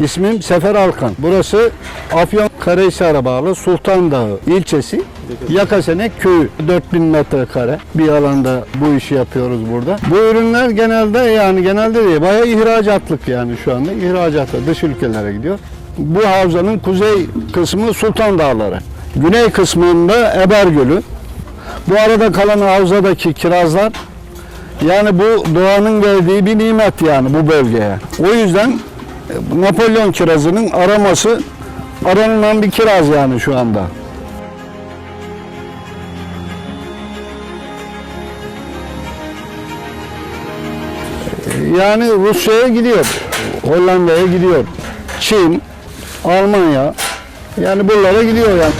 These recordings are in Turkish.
İsmim Sefer Alkan. Burası Afyon Karahisar'a bağlı Sultan Dağı ilçesi. Yakasenek köyü 4000 metrekare bir alanda bu işi yapıyoruz burada. Bu ürünler genelde yani genelde değil bayağı ihracatlık yani şu anda ihracatla dış ülkelere gidiyor. Bu havzanın kuzey kısmı Sultan Dağları. Güney kısmında Eber Gölü. Bu arada kalan havzadaki kirazlar yani bu doğanın verdiği bir nimet yani bu bölgeye. O yüzden Napolyon kirazının araması aranılan bir kiraz yani şu anda. Yani Rusya'ya gidiyor, Hollanda'ya gidiyor, Çin, Almanya, yani buralara gidiyor yani.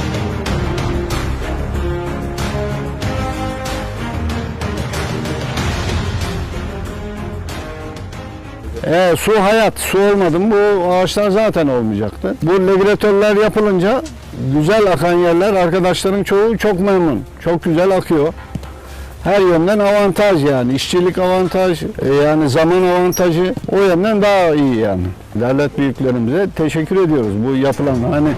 E, su hayat, su olmadı mı bu ağaçlar zaten olmayacaktı. Bu regülatörler yapılınca güzel akan yerler arkadaşların çoğu çok memnun. Çok güzel akıyor. Her yönden avantaj yani. işçilik avantaj, e, yani zaman avantajı o yönden daha iyi yani. Devlet büyüklerimize teşekkür ediyoruz bu yapılan hani